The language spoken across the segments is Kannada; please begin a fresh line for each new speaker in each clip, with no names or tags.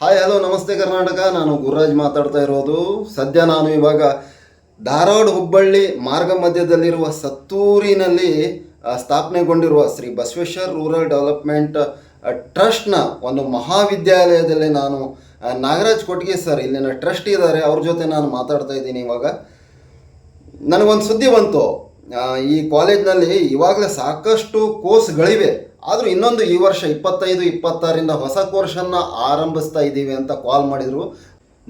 ಹಾಯ್ ಹಲೋ ನಮಸ್ತೆ ಕರ್ನಾಟಕ. ನಾನು ಗುರುರಾಜ್ ಮಾತಾಡ್ತಾ ಇರೋದು. ಸದ್ಯ ನಾನು ಇವಾಗ ಧಾರವಾಡ ಹುಬ್ಬಳ್ಳಿ ಮಾರ್ಗ ಮಧ್ಯದಲ್ಲಿರುವ ಸತ್ತೂರಿನಲ್ಲಿ ಸ್ಥಾಪನೆಗೊಂಡಿರುವ ಶ್ರೀ ಬಸವೇಶ್ವರ ರೂರಲ್ ಡೆವಲಪ್ಮೆಂಟ್ ಟ್ರಸ್ಟ್ನ ಒಂದು ಮಹಾವಿದ್ಯಾಲಯದಲ್ಲಿ ನಾನು ನಾಗರಾಜ್ ಕೊಟ್ಗೆ ಸರ್, ಇಲ್ಲಿನ ಟ್ರಸ್ಟ್ ಇದ್ದಾರೆ. ಅವ್ರ ಜೊತೆ ನಾನು ಮಾತಾಡ್ತಾ ಇದ್ದೀನಿ ಇವಾಗ. ನನಗೊಂದು ಸುದ್ದಿ ಬಂತು. ಈ ಕಾಲೇಜ್ನಲ್ಲಿ ಇವಾಗಲೇ ಸಾಕಷ್ಟು ಕೋರ್ಸ್ಗಳಿವೆ. ಆದರೂ ಇನ್ನೊಂದು ಈ ವರ್ಷ ಇಪ್ಪತ್ತೈದು ಇಪ್ಪತ್ತಾರಿಂದ ಹೊಸ ಕೋರ್ಸನ್ನು ಆರಂಭಿಸ್ತಾ ಇದ್ದೀವಿ ಅಂತ ಕಾಲ್ ಮಾಡಿದರು.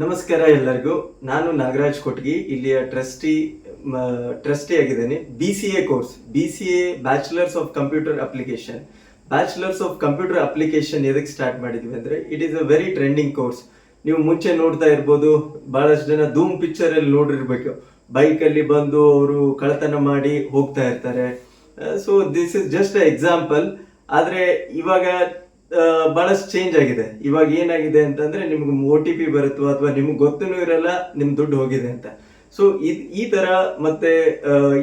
ನಮಸ್ಕಾರ ಎಲ್ಲರಿಗೂ. ನಾನು ನಾಗರಾಜ್ ಕೊಟ್ಗಿ, ಇಲ್ಲಿಯ ಟ್ರಸ್ಟಿ ಟ್ರಸ್ಟಿ ಆಗಿದ್ದೇನೆ. B C A course B C A bachelors of computer application bachelors of computer application ಎದಕ್ಕೆ ಸ್ಟಾರ್ಟ್ ಮಾಡಿದ್ವಿ ಅಂದರೆ it is a very trending course ನೀವು ಮುಂಚೆ ನೋಡ್ತಾ ಇರ್ಬೋದು, ಬಹಳಷ್ಟು ಜನ ಧೂಮ್ ಪಿಕ್ಚರಲ್ಲಿ ನೋಡಿರ್ಬೇಕು. ಬೈಕಲ್ಲಿ ಬಂದು ಅವರು ಕಳತನ ಮಾಡಿ ಹೋಗ್ತಾ ಇರ್ತಾರೆ. So this is just a example ಆದ್ರೆ ಇವಾಗ ಬಹಳಷ್ಟು ಚೇಂಜ್ ಆಗಿದೆ. ಇವಾಗ ಏನಾಗಿದೆ ಅಂತಂದ್ರೆ ನಿಮ್ಗೆ ಒ ಟಿ ಪಿ ಬರುತ್ತೋ ಅಥವಾ ನಿಮ್ಗೆ ಗೊತ್ತೂ ಇರಲ್ಲ, ನಿಮ್ ದುಡ್ಡು ಹೋಗಿದೆ ಅಂತ. ಸೊ ಈ ತರ ಮತ್ತೆ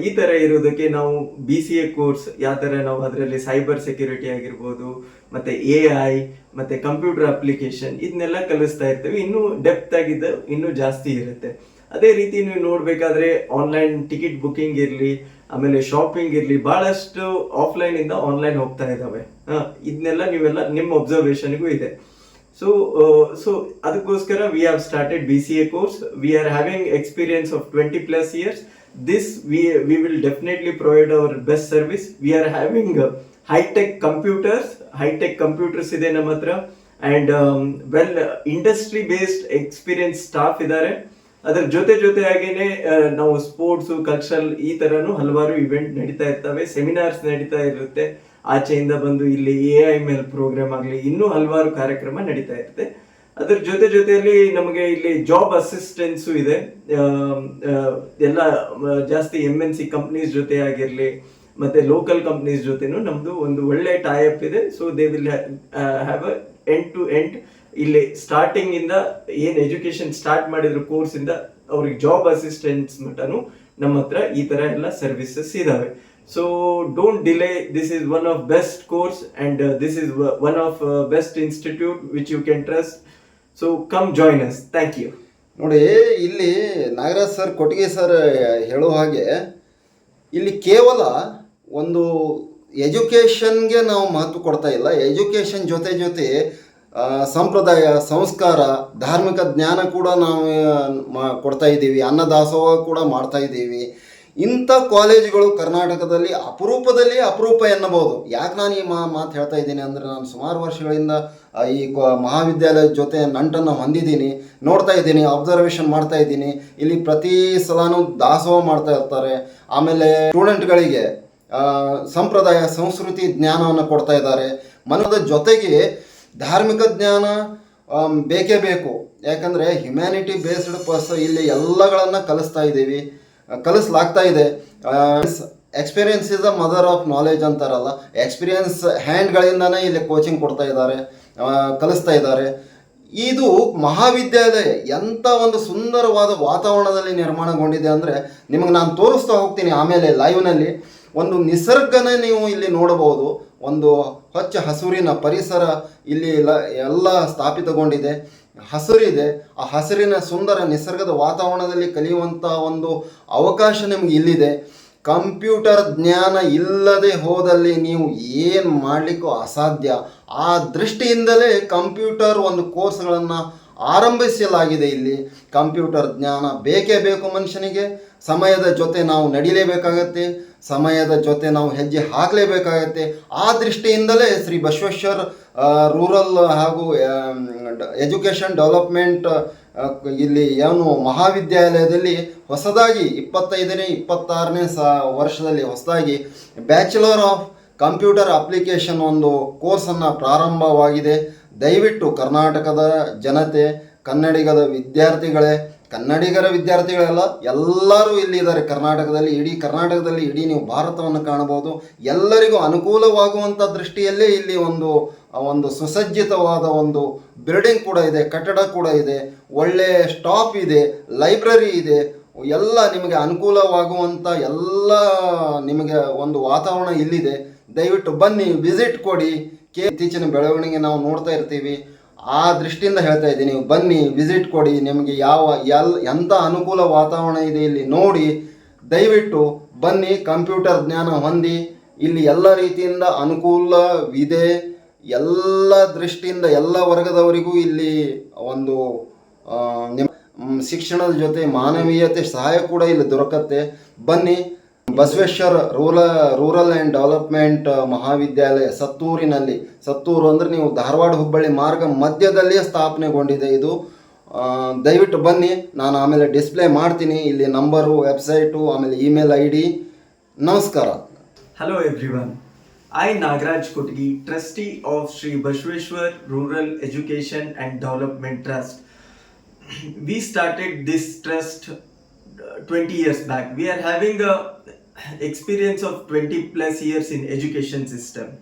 ಈ ತರ ಇರೋದಕ್ಕೆ ನಾವು ಬಿ ಸಿ ಎ ಕೋರ್ಸ್ ಯಾವ ತರ ನಾವು ಅದರಲ್ಲಿ ಸೈಬರ್ ಸೆಕ್ಯೂರಿಟಿ ಆಗಿರ್ಬೋದು, ಮತ್ತೆ ಎ ಐ ಮತ್ತೆ ಕಂಪ್ಯೂಟರ್ ಅಪ್ಲಿಕೇಶನ್ ಇದನ್ನೆಲ್ಲ ಕಲಿಸ್ತಾ ಇರ್ತೇವೆ. ಇನ್ನೂ ಡೆಪ್ತ್ ಆಗಿದ್ದು ಇನ್ನೂ ಜಾಸ್ತಿ ಇರುತ್ತೆ. ಅದೇ ರೀತಿ ನೀವು ನೋಡಬೇಕಾದ್ರೆ ಆನ್ಲೈನ್ ಟಿಕೆಟ್ ಬುಕ್ಕಿಂಗ್ ಇರಲಿ, ಆಮೇಲೆ ಶಾಪಿಂಗ್ ಇರಲಿ, ಬಹಳಷ್ಟು ಆಫ್ಲೈನ್ ಇಂದ ಆನ್ಲೈನ್ ಹೋಗ್ತಾ ಇದ್ದಾವೆ ಇದನ್ನೆಲ್ಲ ನೀವೆಲ್ಲ ನಿಮ್ಮ ಒಬ್ಸರ್ವೇಷನ್ಗೂ ಇದೆ. ಸೊ ಸೊ ಅದಕ್ಕೋಸ್ಕರ we have started B C A course we are having experience of twenty plus years this we we will definitely provide our best service we are having hitech computers hitech computers ಇದೆ ನಮ್ಮ ಹತ್ರ. And well industry based experience staff ಇದ್ದಾರೆ ಅದರ ಜೊತೆ ಜೊತೆಯಾಗಿನೇ ನಾವು ಸ್ಪೋರ್ಟ್ಸ್ ಕಲ್ಚರಲ್ ಈ ತರನು ಹಲವಾರು ಇವೆಂಟ್ ನಡೀತಾ ಇರ್ತವೆ ಸೆಮಿನಾರ್ಸ್ ನಡೀತಾ ಇರುತ್ತೆ. ಆಚೆಯಿಂದ ಬಂದು ಇಲ್ಲಿ ಎ ಐ ಮೇಲ್ ಪ್ರೋಗ್ರಾಮ್ ಆಗಲಿ, ಇನ್ನೂ ಹಲವಾರು ಕಾರ್ಯಕ್ರಮ ನಡೀತಾ ಇರುತ್ತೆ ಅದರ ಜೊತೆ ಜೊತೆಯಲ್ಲಿ ನಮಗೆ ಇಲ್ಲಿ ಜಾಬ್ ಅಸಿಸ್ಟೆನ್ಸು ಇದೆ. ಎಲ್ಲ ಜಾಸ್ತಿ ಎಂ ಎನ್ ಸಿ ಕಂಪ್ನೀಸ್ ಜೊತೆ ಆಗಿರಲಿ, ಮತ್ತೆ ಲೋಕಲ್ ಕಂಪ್ನೀಸ್ ಜೊತೆನೂ ನಮ್ದು ಒಂದು ಒಳ್ಳೆ ಟೈಅಪ್ ಇದೆ. So they will have end to end ಇಲ್ಲಿ ಸ್ಟಾರ್ಟಿಂಗ್ ಇಂದ ಏನ್ ಎಜುಕೇಶನ್ ಸ್ಟಾರ್ಟ್ ಮಾಡಿದ್ರು ಕೋರ್ಸ್ ಇಂದ ಅವ್ರಿಗೆ ಜಾಬ್ ಅಸಿಸ್ಟೆಂಟ್ಸ್ ಮಟನು ನಮ್ಮ ಹತ್ರ ಈ ತರ ಎಲ್ಲ ಸರ್ವಿಸಸ್ ಇದಾವೆ. So don't delay this is one of best course and this is one of best institute which you can trust so come join us thank you
ನೋಡಿ, ಇಲ್ಲಿ ನಾಗರಾಜ್ ಸರ್ ಕೊಟ್ಟಿಗೆ ಸರ್ ಹೇಳೋ ಹಾಗೆ ಇಲ್ಲಿ ಕೇವಲ ಒಂದು ಎಜುಕೇಷನ್ಗೆ ನಾವು ಮಹತ್ವ ಕೊಡ್ತಾ ಇಲ್ಲ. ಎಜುಕೇಷನ್ ಜೊತೆ ಜೊತೆ ಸಂಪ್ರದಾಯ, ಸಂಸ್ಕಾರ, ಧಾರ್ಮಿಕ ಜ್ಞಾನ ಕೂಡ ನಾವು ಮಾ ಮ- ಕೊಡ್ತಾ ಇದ್ದೀವಿ. ಅನ್ನದಾಸೋಹ ಕೂಡ ಮಾಡ್ತಾ ಇದ್ದೀವಿ. ಇಂಥ ಕಾಲೇಜುಗಳು ಕರ್ನಾಟಕದಲ್ಲಿ ಅಪರೂಪದಲ್ಲಿ ಅಪರೂಪ ಎನ್ನಬಹುದು. ಯಾಕೆ ನಾನು ಈ ಮಾ, ಮಾತು ಹೇಳ್ತಾ ಇದ್ದೀನಿ ಅಂದರೆ ನಾನು ಸುಮಾರು ವರ್ಷಗಳಿಂದ ಈ ಮಹಾವಿದ್ಯಾಲಯದ ಜೊತೆ ನಂಟನ್ನು ಹೊಂದಿದ್ದೀನಿ. ನೋಡ್ತಾ ಇದ್ದೀನಿ ಅಬ್ಸರ್ವೇಷನ್ ಮಾಡ್ತಾ ಇದ್ದೀನಿ. ಇಲ್ಲಿ ಪ್ರತಿ ಸಲನೂ ದಾಸೋಹ ಮಾಡ್ತಾ ಇರ್ತಾರೆ. ಆಮೇಲೆ ಸ್ಟೂಡೆಂಟ್ಗಳಿಗೆ ಸಂಪ್ರದಾಯ, ಸಂಸ್ಕೃತಿ ಜ್ಞಾನವನ್ನು ಕೊಡ್ತಾ ಇದ್ದಾರೆ. ಮನದ ಜೊತೆಗೆ ಧಾರ್ಮಿಕ ಜ್ಞಾನ ಬೇಕೇ ಬೇಕು. ಯಾಕಂದರೆ ಹ್ಯುಮ್ಯಾನಿಟಿ ಬೇಸ್ಡ್ ಪರ್ಸ್ ಇಲ್ಲಿ ಎಲ್ಲಗಳನ್ನು ಕಲಿಸ್ತಾ ಇದ್ದೀವಿ. ಕಲಿಸ್ಲಾಗ್ತಾ ಇದೆ. Experience is the mother of knowledge ಅಂತಾರಲ್ಲ. ಎಕ್ಸ್ಪೀರಿಯನ್ಸ್ ಹ್ಯಾಂಡ್ಗಳಿಂದನೇ ಇಲ್ಲಿ ಕೋಚಿಂಗ್ ಕೊಡ್ತಾ ಇದ್ದಾರೆ. ಕಲಿಸ್ತಾ ಇದ್ದಾರೆ. ಇದು ಮಹಾವಿದ್ಯಾಲಯ ಎಂಥ ಒಂದು ಸುಂದರವಾದ ವಾತಾವರಣದಲ್ಲಿ ನಿರ್ಮಾಣಗೊಂಡಿದೆ ಅಂದರೆ ನಿಮಗೆ ನಾನು ತೋರಿಸ್ತಾ ಹೋಗ್ತೀನಿ ಆಮೇಲೆ ಲೈವ್ನಲ್ಲಿ ಒಂದು ನಿಸರ್ಗನೇ ನೀವು ಇಲ್ಲಿ ನೋಡಬಹುದು. ಒಂದು ಹಚ್ಚ ಹಸುರಿನ ಪರಿಸರ ಇಲ್ಲಿ ಎಲ್ಲ ಸ್ಥಾಪಿತಗೊಂಡಿದೆ. ಹಸಿರಿದೆ. ಆ ಹಸಿರಿನ ಸುಂದರ ನಿಸರ್ಗದ ವಾತಾವರಣದಲ್ಲಿ ಕಲಿಯುವಂಥ ಒಂದು ಅವಕಾಶ ನಿಮ್ಗೆ ಇಲ್ಲಿದೆ. ಕಂಪ್ಯೂಟರ್ ಜ್ಞಾನ ಇಲ್ಲದೆ ಹೋದಲ್ಲಿ ನೀವು ಏನು ಮಾಡಲಿಕ್ಕೂ ಅಸಾಧ್ಯ. ಆ ದೃಷ್ಟಿಯಿಂದಲೇ ಕಂಪ್ಯೂಟರ್ ಒಂದು ಕೋರ್ಸ್ಗಳನ್ನು ಆರಂಭಿಸಲಾಗಿದೆ ಇಲ್ಲಿ. ಕಂಪ್ಯೂಟರ್ ಜ್ಞಾನ ಬೇಕೇ ಬೇಕು ಮನುಷ್ಯನಿಗೆ. ಸಮಯದ ಜೊತೆ ನಾವು ನಡಿಲೇಬೇಕಾಗತ್ತೆ. ಸಮಯದ ಜೊತೆ ನಾವು ಹೆಜ್ಜೆ ಹಾಕಲೇಬೇಕಾಗತ್ತೆ. ಆ ದೃಷ್ಟಿಯಿಂದಲೇ ಶ್ರೀ ಬಸವೇಶ್ವರ್ ರೂರಲ್ ಹಾಗೂ ಎಜುಕೇಷನ್ ಡೆವಲಪ್ಮೆಂಟ್ ಇಲ್ಲಿ ಏನು ಮಹಾವಿದ್ಯಾಲಯದಲ್ಲಿ ಹೊಸದಾಗಿ ಇಪ್ಪತ್ತೈದನೇ, ಇಪ್ಪತ್ತಾರನೇ ಸ, ವರ್ಷದಲ್ಲಿ ಹೊಸದಾಗಿ ಬ್ಯಾಚುಲರ್ ಆಫ್ ಕಂಪ್ಯೂಟರ್ ಅಪ್ಲಿಕೇಶನ್ ಒಂದು ಕೋರ್ಸನ್ನು ಪ್ರಾರಂಭವಾಗಿದೆ. ದಯವಿಟ್ಟು ಕರ್ನಾಟಕದ ಜನತೆ, ಕನ್ನಡಿಗದ ವಿದ್ಯಾರ್ಥಿಗಳೇ, ಕನ್ನಡಿಗರ ವಿದ್ಯಾರ್ಥಿಗಳೆಲ್ಲ, ಎಲ್ಲರೂ ಇಲ್ಲಿ ಇದ್ದಾರೆ. ಕರ್ನಾಟಕದಲ್ಲಿ ಇಡೀ ಕರ್ನಾಟಕದಲ್ಲಿ ಇಡೀ ನೀವು ಭಾರತವನ್ನು ಕಾಣಬಹುದು. ಎಲ್ಲರಿಗೂ ಅನುಕೂಲವಾಗುವಂಥ ದೃಷ್ಟಿಯಲ್ಲೇ ಇಲ್ಲಿ ಒಂದು ಒಂದು ಸುಸಜ್ಜಿತವಾದ ಒಂದು ಬಿಲ್ಡಿಂಗ್ ಕೂಡ ಇದೆ, ಕಟ್ಟಡ ಕೂಡ ಇದೆ. ಒಳ್ಳೆ ಸ್ಟಾಪ್ ಇದೆ ಲೈಬ್ರರಿ ಇದೆ. ಎಲ್ಲ ನಿಮಗೆ ಅನುಕೂಲವಾಗುವಂಥ ಎಲ್ಲ ನಿಮಗೆ ಒಂದು ವಾತಾವರಣ ಇಲ್ಲಿದೆ. ದಯವಿಟ್ಟು ಬನ್ನಿ ವಿಸಿಟ್ ಕೊಡಿ. ಕೆ ಇತ್ತೀಚಿನ ಬೆಳವಣಿಗೆ ನಾವು ನೋಡ್ತಾ ಇರ್ತೀವಿ. ಆ ದೃಷ್ಟಿಯಿಂದ ಹೇಳ್ತಾ ಇದ್ದೀನಿ ಬನ್ನಿ ವಿಸಿಟ್ ಕೊಡಿ. ನಿಮಗೆ ಯಾವ ಎಲ್ ಎಂಥ ಅನುಕೂಲ ವಾತಾವರಣ ಇದೆ ಇಲ್ಲಿ ನೋಡಿ. ದಯವಿಟ್ಟು ಬನ್ನಿ, ಕಂಪ್ಯೂಟರ್ ಜ್ಞಾನ ಹೊಂದಿ. ಇಲ್ಲಿ ಎಲ್ಲ ರೀತಿಯಿಂದ ಅನುಕೂಲವಿದೆ. ಎಲ್ಲ ದೃಷ್ಟಿಯಿಂದ ಎಲ್ಲ ವರ್ಗದವರಿಗೂ ಇಲ್ಲಿ ಒಂದು ಶಿಕ್ಷಣದ ಜೊತೆ ಮಾನವೀಯತೆ ಸಹಾಯ ಕೂಡ ಇಲ್ಲಿ ದೊರಕತ್ತೆ. ಬನ್ನಿ Basaveshwara rural rural and development ಮಹಾವಿದ್ಯಾಲಯ ಸತ್ತೂರಿನಲ್ಲಿ. ಸತ್ತೂರು ಅಂದರೆ ನೀವು ಧಾರವಾಡ, ಹುಬ್ಬಳ್ಳಿ ಮಾರ್ಗ ಮಧ್ಯದಲ್ಲಿಯೇ ಸ್ಥಾಪನೆಗೊಂಡಿದೆ ಇದು. ದಯವಿಟ್ಟು ಬನ್ನಿ, ನಾನು ಆಮೇಲೆ ಡಿಸ್ಪ್ಲೇ ಮಾಡ್ತೀನಿ. ಇಲ್ಲಿ ನಂಬರು, ವೆಬ್ಸೈಟು, ಆಮೇಲೆ ಇಮೇಲ್ ಐ ಡಿ ನಮಸ್ಕಾರ.
Hello everyone I Nagaraj Kutgi trustee of Shri Basaveshwar rural education and development trust we started this trust 20 years back. We are having a experience of 20 plus years in education system.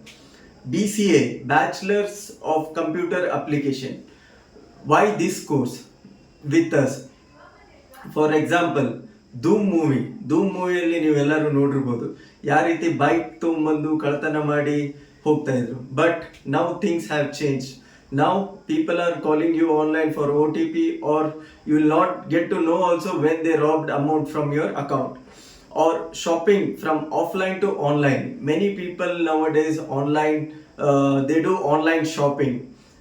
BCA, Bachelor's of Computer Application. Why this course with us? For example Dhoom movie Dhoom ಮೂವಿಯಲ್ಲಿ ನೀವೆಲ್ಲರೂ ನೋಡಿರ್ಬೋದು ಯಾವ ರೀತಿ ಬೈಕ್ ತೊಗೊಂಬಂದು ಕಳ್ತನ ಮಾಡಿ ಹೋಗ್ತಾ ಇದ್ರು but now things have change are calling you online for O T P are you will not get to know also when they robbed amount from your account or shopping from offline to online. Many people nowadays online uh, they do online shopping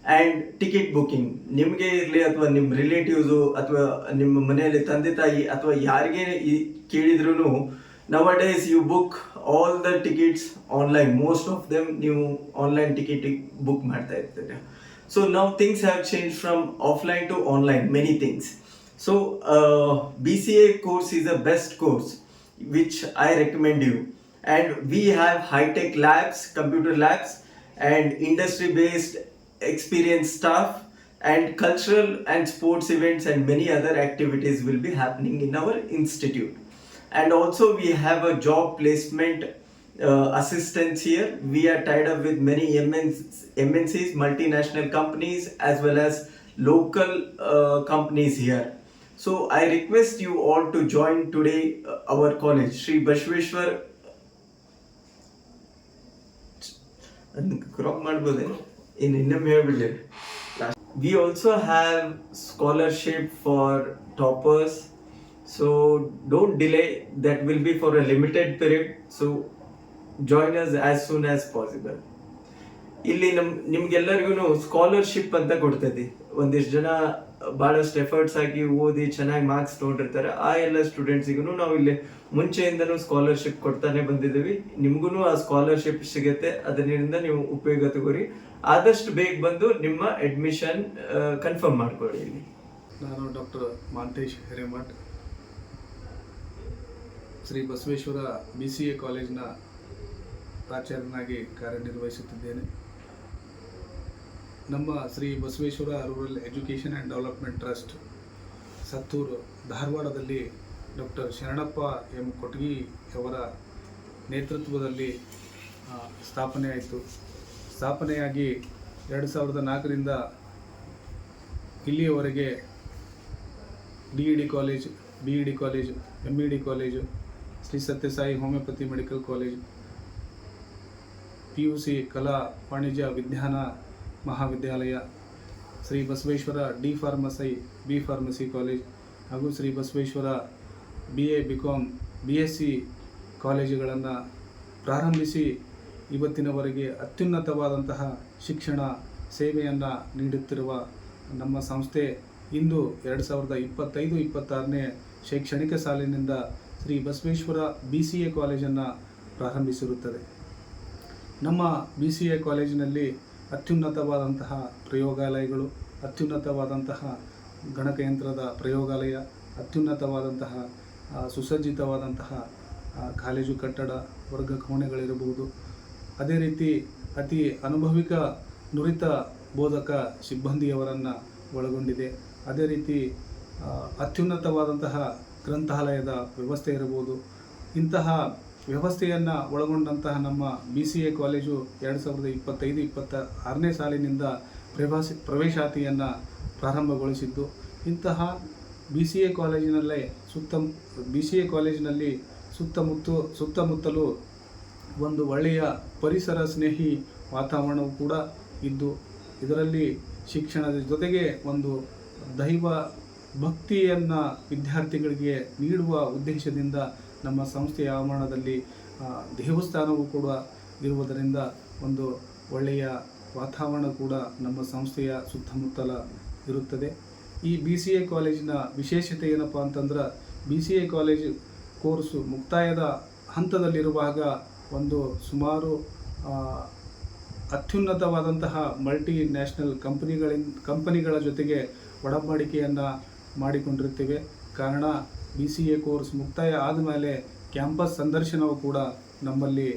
and ticket booking ನಿಮಗೆ ಇರಲಿ ಅಥವಾ ನಿಮ್ಮ ರಿಲೇಟಿವ್ಸು ಅಥವಾ ನಿಮ್ಮ ಮನೆಯಲ್ಲಿ ತಂದೆ ತಾಯಿ ಅಥವಾ ಯಾರಿಗೆ ಕೇಳಿದ್ರು nowadays you book all the tickets online most of them ನೀವು ಆನ್ಲೈನ್ ಟಿಕೆಟ್ ಬುಕ್ ಮಾಡ್ತಾ ಇರ್ತೀರ. So now things have changed from offline to online, many things. So uh, BCA course is the best course which I recommend you. And we have high-tech labs, computer labs and industry-based experienced staff and cultural and sports events and many other activities will be happening in our institute and also we have a job placement uh, assistance here. We are tied up with many MNCs, MNCs, multinational companies, as well as local uh, companies here. So I request you all to join today uh, our college, Sri Bashweshwar. Crop ಮಾಡ್ಬೋದೇ ಇನ್ನು ಇನ್ನೊಮ್ಮೆ ಹೇಳ್ಬಿಡ್ಲಿ we also have scholarship for toppers so don't delay that will be for a limited period so join us as soon as possible ಇಲ್ಲಿ ನಮ್ ನಿಮ್ಗೆಲ್ಲರಿಗೂ ಸ್ಕಾಲರ್ಶಿಪ್ ಅಂತ ಕೊಡ್ತೈತಿ ಒಂದಿಷ್ಟು ಜನ ಬಹಳಷ್ಟು ಎಫರ್ಟ್ಸ್ ಆಗಿ ಓದಿ ಚೆನ್ನಾಗಿ ಮಾರ್ಕ್ಸ್ ತೊಗೊಂಡಿರ್ತಾರೆ. ಆ ಎಲ್ಲ ಸ್ಟೂಡೆಂಟ್ಸಿಗೂ ನಾವು ಇಲ್ಲಿ ಮುಂಚೆಯಿಂದನೂ ಸ್ಕಾಲರ್ಶಿಪ್ ಕೊಡ್ತಾನೆ ಬಂದಿದ್ದೀವಿ. ನಿಮಗೂ ಆ ಸ್ಕಾಲರ್ಶಿಪ್ ಸಿಗುತ್ತೆ. ಅದರಿಂದ ನೀವು ಉಪಯೋಗ ತಗೋರಿ. ಆದಷ್ಟು ಬೇಗ ಬಂದು ನಿಮ್ಮ ಅಡ್ಮಿಷನ್ ಕನ್ಫರ್ಮ್ ಮಾಡ್ಕೊಳ್ಳಿ ಇಲ್ಲಿ.
ನಾನು doctor Mantesh Hiremath. Shri Basaveshwara B C A ಕಾಲೇಜಿನ ಪ್ರಾಚಾರ್ಯನಾಗಿ ಕಾರ್ಯನಿರ್ವಹಿಸುತ್ತಿದ್ದೇನೆ. ನಮ್ಮ Shri Basaveshwara rural education and development trust, Sattur, ಧಾರವಾಡದಲ್ಲಿ ಡಾಕ್ಟರ್ ಶರಣಪ್ಪ ಎಂ ಕೊಟ್ಗಿ ಅವರ ನೇತೃತ್ವದಲ್ಲಿ ಸ್ಥಾಪನೆಯಾಯಿತು ಸ್ಥಾಪನೆಯಾಗಿ ಎರಡು ಸಾವಿರದ ನಾಲ್ಕರಿಂದ ಇಲ್ಲಿಯವರೆಗೆ D E D college, B E D college M E D college, Shri Sathya Sai homeopathy medical college P U C ಕಲಾ ವಾಣಿಜ್ಯ ವಿಜ್ಞಾನ ಮಹಾವಿದ್ಯಾಲಯ, Shri Basaveshwara D pharmacy, B pharmacy college ಹಾಗೂ Shri Basaveshwara B A B com B S C ಕಾಲೇಜುಗಳನ್ನು ಪ್ರಾರಂಭಿಸಿ ಇವತ್ತಿನವರೆಗೆ ಅತ್ಯುನ್ನತವಾದಂತಹ ಶಿಕ್ಷಣ ಸೇವೆಯನ್ನು ನೀಡುತ್ತಿರುವ ನಮ್ಮ ಸಂಸ್ಥೆ ಇಂದು ಎರಡು ಸಾವಿರದ ಇಪ್ಪತ್ತೈದು, ಇಪ್ಪತ್ತಾರನೇ ಶೈಕ್ಷಣಿಕ ಸಾಲಿನಿಂದ Shri Basaveshwara B C A ಕಾಲೇಜನ್ನು ಪ್ರಾರಂಭಿಸಿರುತ್ತದೆ. ನಮ್ಮ ಬಿ ಸಿ ಎ ಕಾಲೇಜಿನಲ್ಲಿ ಅತ್ಯುನ್ನತವಾದಂತಹ ಪ್ರಯೋಗಾಲಯಗಳು, ಅತ್ಯುನ್ನತವಾದಂತಹ ಗಣಕಯಂತ್ರದ ಪ್ರಯೋಗಾಲಯ, ಅತ್ಯುನ್ನತವಾದಂತಹ ಸುಸಜ್ಜಿತವಾದಂತಹ ಕಾಲೇಜು ಕಟ್ಟಡ, ವರ್ಗ ಕೋಣೆಗಳಿರಬಹುದು. ಅದೇ ರೀತಿ ಅತಿ ಅನುಭವಿಕ ನುರಿತ ಬೋಧಕ ಸಿಬ್ಬಂದಿಯವರನ್ನು ಒಳಗೊಂಡಿದೆ. ಅದೇ ರೀತಿ ಅತ್ಯುನ್ನತವಾದಂತಹ ಗ್ರಂಥಾಲಯದ ವ್ಯವಸ್ಥೆ ಇರಬಹುದು. ಇಂತಹ ವ್ಯವಸ್ಥೆಯನ್ನು ಒಳಗೊಂಡಂತಹ ನಮ್ಮ ಬಿ ಸಿ ಎ ಕಾಲೇಜು ಎರಡು ಸಾವಿರದ ಇಪ್ಪತ್ತೈದು ಇಪ್ಪತ್ತ ಆರನೇ ಸಾಲಿನಿಂದ ಪ್ರವಾಸಿ, ಪ್ರವೇಶಾತಿಯನ್ನು ಪ್ರಾರಂಭಗೊಳಿಸಿದ್ದು. ಇಂತಹ ಬಿ ಸಿ ಎ ಕಾಲೇಜಿನಲ್ಲೇ ಸುತ್ತ ಬಿ ಸಿ ಎ ಕಾಲೇಜಿನಲ್ಲಿ ಸುತ್ತಮುತ್ತು, ಸುತ್ತಮುತ್ತಲು ಒಂದು ಒಳ್ಳೆಯ ಪರಿಸರ ಸ್ನೇಹಿ ವಾತಾವರಣವು ಕೂಡ ಇದ್ದು, ಇದರಲ್ಲಿ ಶಿಕ್ಷಣದ ಜೊತೆಗೆ ಒಂದು ದೈವ ಭಕ್ತಿಯನ್ನು ವಿದ್ಯಾರ್ಥಿಗಳಿಗೆ ನೀಡುವ ಉದ್ದೇಶದಿಂದ ನಮ್ಮ ಸಂಸ್ಥೆಯ ಆವರಣದಲ್ಲಿ ದೇವಸ್ಥಾನವು ಕೂಡ ಇರುವುದರಿಂದ ಒಂದು ಒಳ್ಳೆಯ ವಾತಾವರಣ ಕೂಡ ನಮ್ಮ ಸಂಸ್ಥೆಯ ಸುತ್ತಮುತ್ತಲ ಇರುತ್ತದೆ. ಈ ಬಿ ಸಿ ಎ ಕಾಲೇಜಿನ ವಿಶೇಷತೆ ಏನಪ್ಪ ಅಂತಂದ್ರೆ B C A college course ಮುಕ್ತಾಯದ ಹಂತದಲ್ಲಿರುವಾಗ ಒಂದು ಸುಮಾರು ಅತ್ಯುನ್ನತವಾದಂತಹ ಮಲ್ಟಿ ನ್ಯಾಷನಲ್ ಕಂಪನಿಗಳಿಂದ ಕಂಪನಿಗಳ ಜೊತೆಗೆ ಒಡಂಬಡಿಕೆಯನ್ನು ಮಾಡಿಕೊಂಡಿರುತ್ತೇವೆ. ಕಾರಣ ಬಿ ಸಿ ಎ ಕೋರ್ಸ್ ಮುಕ್ತಾಯ ಆದಮೇಲೆ ಕ್ಯಾಂಪಸ್ ಸಂದರ್ಶನವು ಕೂಡ ನಮ್ಮಲ್ಲಿ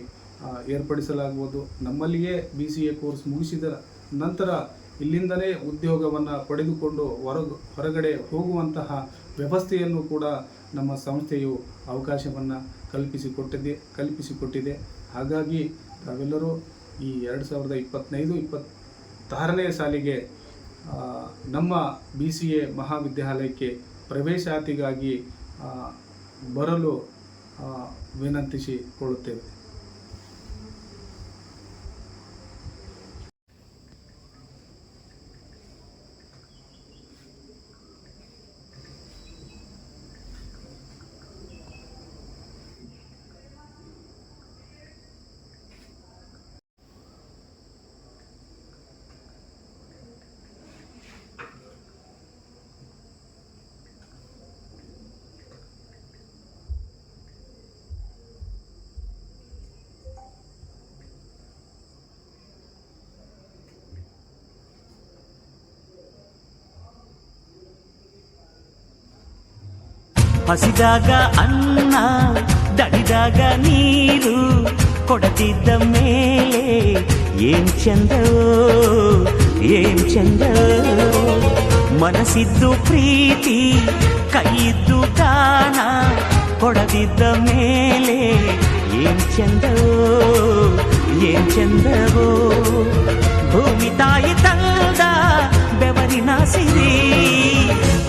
ಏರ್ಪಡಿಸಲಾಗುವುದು ನಮ್ಮಲ್ಲಿಯೇ ಬಿ ಸಿ ಎ ಕೋರ್ಸ್ ಮುಗಿಸಿದ ನಂತರ ಇಲ್ಲಿಂದಲೇ ಉದ್ಯೋಗವನ್ನು ಪಡೆದುಕೊಂಡು ಹೊರ ಹೊರಗಡೆ ಹೋಗುವಂತಹ ವ್ಯವಸ್ಥೆಯನ್ನು ಕೂಡ ನಮ್ಮ ಸಂಸ್ಥೆಯು ಅವಕಾಶವನ್ನು ಕಲ್ಪಿಸಿಕೊಟ್ಟಿದೆ ಕಲ್ಪಿಸಿಕೊಟ್ಟಿದೆ. ಹಾಗಾಗಿ ತಾವೆಲ್ಲರೂ ಈ ಎರಡು ಸಾವಿರದ ಇಪ್ಪತ್ತೈದು, ಇಪ್ಪತ್ತಾರನೇ ಸಾಲಿಗೆ ನಮ್ಮ ಬಿ ಸಿ ಎ ಮಹಾವಿದ್ಯಾಲಯಕ್ಕೆ ಪ್ರವೇಶಾತಿಗಾಗಿ ಬರಲು ವಿನಂತಿಸಿಕೊಳ್ಳುತ್ತೇವೆ.
ಹಸಿದಾಗ ಅನ್ನ ದಡಿದಾಗ ನೀರು ಕೊಡದಿದ್ದ ಮೇಲೆ ಏನ್ ಚಂದವೋ ಏನ್ ಚಂದವೋ ಮನಸ್ಸಿದ್ದು ಪ್ರೀತಿ ಕೈಯಿದ್ದು ದಾನ ಕೊಡದಿದ್ದ ಮೇಲೆ ಏನ್ ಚಂದವೋ ಏನ್ ಚಂದವೋ ಭೂಮಿ ತಾಯಿ ತಂದ ಬೆವರಿನ ಸಿರಿ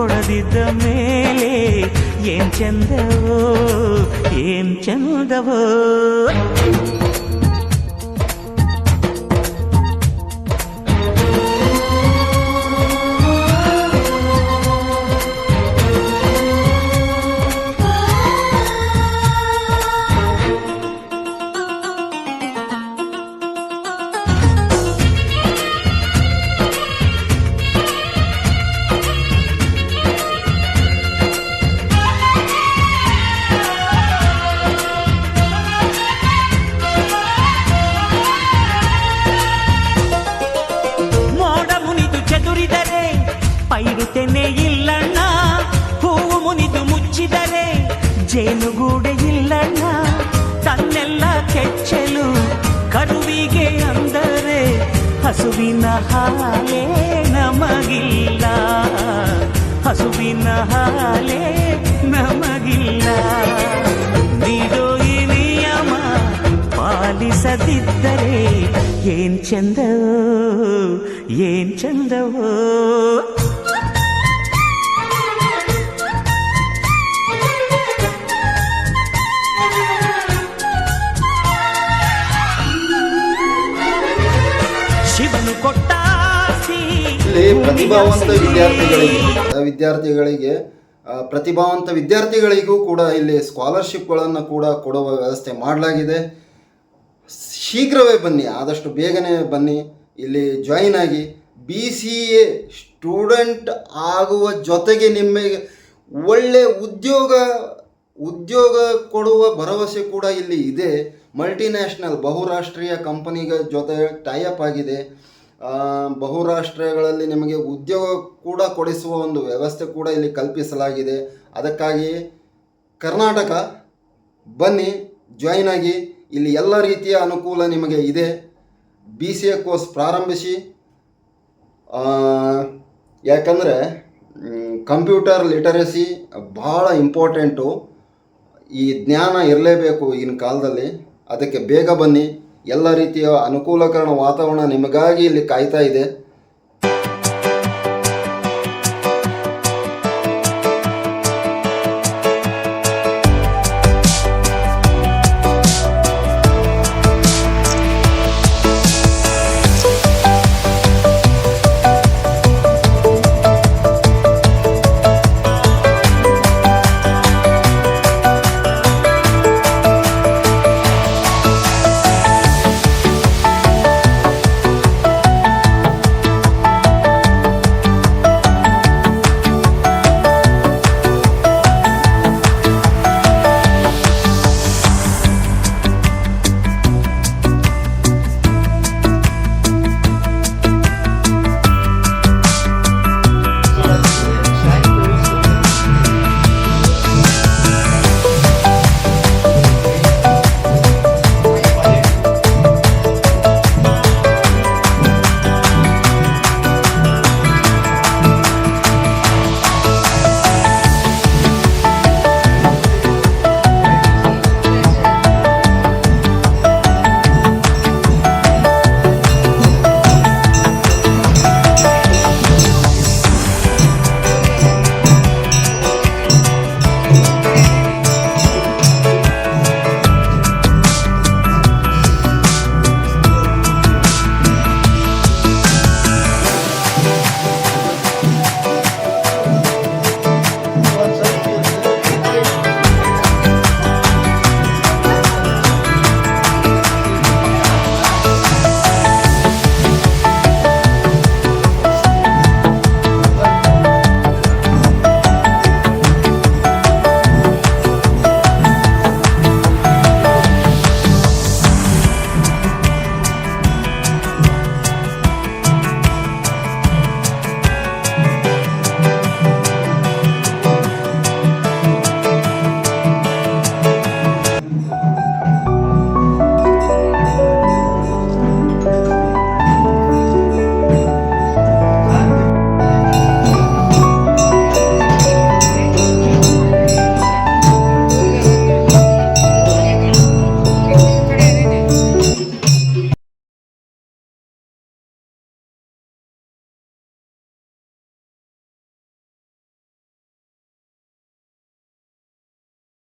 ಕೊಡದಿದ್ದ ಮೇಲೆ ಏನ್ ಚಂದವೋ ಏನ್ ಚಂದವೋ ಜೇನುಗೂಡೆ ಇಲ್ಲಣ್ಣ. ತನ್ನೆಲ್ಲ ಕೆಚ್ಚಲು ಕರುವಿಗೆ ಅಂದರೆ ಹಸುವಿನ ಹಾಲೇ ನಮಗಿಲ್ಲ. ಹಸುವಿನ ಹಾಲೇ ನಮಗಿಲ್ಲ. ನೀಡೋ ಈ ನಿಯಮ ಪಾಲಿಸದಿದ್ದರೆ ಏನ್ ಚಂದವೋ ಏನ್ ಚಂದವೋ.
ಪ್ರತಿಭಾವಂತ ವಿದ್ಯಾರ್ಥಿಗಳಿಗೆ ವಿದ್ಯಾರ್ಥಿಗಳಿಗೆ ಪ್ರತಿಭಾವಂತ ವಿದ್ಯಾರ್ಥಿಗಳಿಗೂ ಕೂಡ ಇಲ್ಲಿ ಸ್ಕಾಲರ್ಶಿಪ್ಗಳನ್ನು ಕೂಡ ಕೊಡುವ ವ್ಯವಸ್ಥೆ ಮಾಡಲಾಗಿದೆ. ಶೀಘ್ರವೇ ಬನ್ನಿ, ಆದಷ್ಟು ಬೇಗನೆ ಬನ್ನಿ, ಇಲ್ಲಿ ಜಾಯಿನ್ ಆಗಿ. ಬಿ ಸಿ ಎ ಸ್ಟೂಡೆಂಟ್ ಆಗುವ ಜೊತೆಗೆ ನಿಮಗೆ ಒಳ್ಳೆ ಉದ್ಯೋಗ ಉದ್ಯೋಗ ಕೊಡುವ ಭರವಸೆ ಕೂಡ ಇಲ್ಲಿ ಇದೆ. ಮಲ್ಟಿನ್ಯಾಷನಲ್ ಬಹುರಾಷ್ಟ್ರೀಯ ಕಂಪನಿಗಳ ಜೊತೆ ಟೈಅಪ್ ಆಗಿದೆ. ಬಹುರಾಷ್ಟ್ರಗಳಲ್ಲಿ ನಿಮಗೆ ಉದ್ಯೋಗ ಕೂಡ ಕೊಡಿಸುವ ಒಂದು ವ್ಯವಸ್ಥೆ ಕೂಡ ಇಲ್ಲಿ ಕಲ್ಪಿಸಲಾಗಿದೆ. ಅದಕ್ಕಾಗಿ ಕರ್ನಾಟಕ ಬನ್ನಿ ಜಾಯಿನ್ ಆಗಿ. ಇಲ್ಲಿ ಎಲ್ಲ ರೀತಿಯ ಅನುಕೂಲ ನಿಮಗೆ ಇದೆ. ಬಿ ಸಿ ಎ ಕೋರ್ಸ್ ಪ್ರಾರಂಭಿಸಿ. ಯಾಕಂದರೆ ಕಂಪ್ಯೂಟರ್ ಲಿಟರಸಿ ಭಾಳ ಇಂಪಾರ್ಟೆಂಟು ಈ ಜ್ಞಾನ ಇರಲೇಬೇಕು ಈಗಿನ ಕಾಲದಲ್ಲಿ. ಅದಕ್ಕೆ ಬೇಗ ಬನ್ನಿ. ಎಲ್ಲ ರೀತಿಯ ಅನುಕೂಲಕರಣ ವಾತಾವರಣ ನಿಮಗಾಗಿ ಇಲ್ಲಿ ಕಾಯ್ತಾ ಇದೆ.